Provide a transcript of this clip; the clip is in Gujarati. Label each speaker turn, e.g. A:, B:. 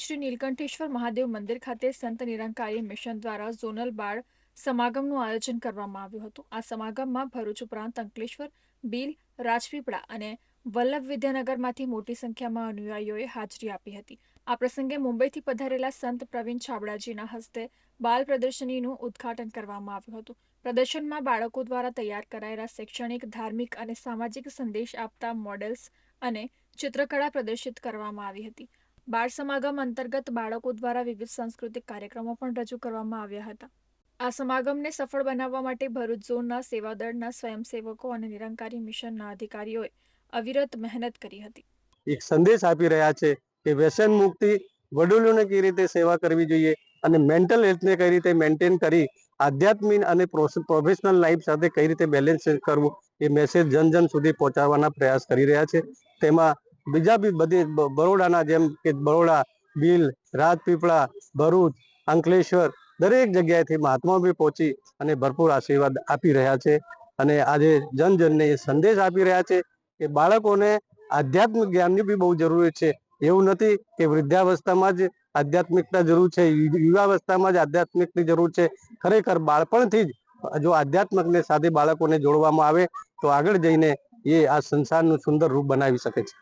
A: શ્રી નીલકંઠેશ્વર મહાદેવ મંદિર ખાતે સંત નિરંકારી મિશન દ્વારા ઝોનલ બાળ સમાગમનું આયોજન કરવામાં આવ્યું હતું. આ સમાગમમાં ભરૂચ ઉપરાંત અંકલેશ્વર, બીલ, રાજપીપળા અને વલ્લભ વિદ્યાનગરમાંથી મોટી સંખ્યામાં અનુયાયીઓએ હાજરી આપી હતી. આ પ્રસંગે મુંબઈથી પધારેલા સંત પ્રવીણ છાબડાજીના હસ્તે બાલ પ્રદર્શનીનું ઉદ્ઘાટન કરવામાં આવ્યું હતું. પ્રદર્શનમાં બાળકો દ્વારા તૈયાર કરાયેલા શૈક્ષણિક, ધાર્મિક અને સામાજિક સંદેશ આપતા મોડેલ્સ અને ચિત્રકળા પ્રદર્શિત કરવામાં આવી હતી. બાળ સમાગમ અંતર્ગત બાળકો દ્વારા વિવિધ સાંસ્કૃતિક કાર્યક્રમો પણ રજૂ કરવામાં આવ્યા હતા. આ સમાગમને સફળ બનાવવા માટે ભરૂચ ઝોનના સેવાદળના સ્વયંસેવકો અને નિરંકારી મિશનના અધિકારીઓએ અવિરત મહેનત કરી હતી.
B: એક સંદેશ આપી રહ્યા છે કે વ્યસન મુક્તિ વડીલોને કઈ રીતે સેવા કરવી જોઈએ અને મેન્ટલ હેલ્થને કઈ રીતે મેન્ટેન કરી આધ્યાત્મિક અને પ્રોફેશનલ લાઈફ સાથે કઈ રીતે બેલેન્સ કરવું એ મેસેજ જન જન સુધી પહોંચાડવાના પ્રયાસ કરી રહ્યા છે. તેમાં બીજા બી બધી બરોડાના જેમ કે બરોડા, બીલ, રાજપીપળા, ભરૂચ, અંકલેશ્વર, દરેક જગ્યાએથી મહાત્મા બી પહોંચી અને ભરપૂર આશીર્વાદ આપી રહ્યા છે. અને આજે જનજનને એ સંદેશ આપી રહ્યા છે કે બાળકોને આધ્યાત્મિક જ્ઞાનની બી બહુ જરૂરી છે. એવું નથી કે વૃદ્ધાવસ્થામાં જ આધ્યાત્મિકતા જરૂર છે યુવાવસ્થામાં જ આધ્યાત્મિકની જરૂર છે. ખરેખર બાળપણથી જ જો આધ્યાત્મકને સાથે બાળકોને જોડવામાં આવે તો આગળ જઈને એ આ સંસારનું સુંદર રૂપ બનાવી શકે છે.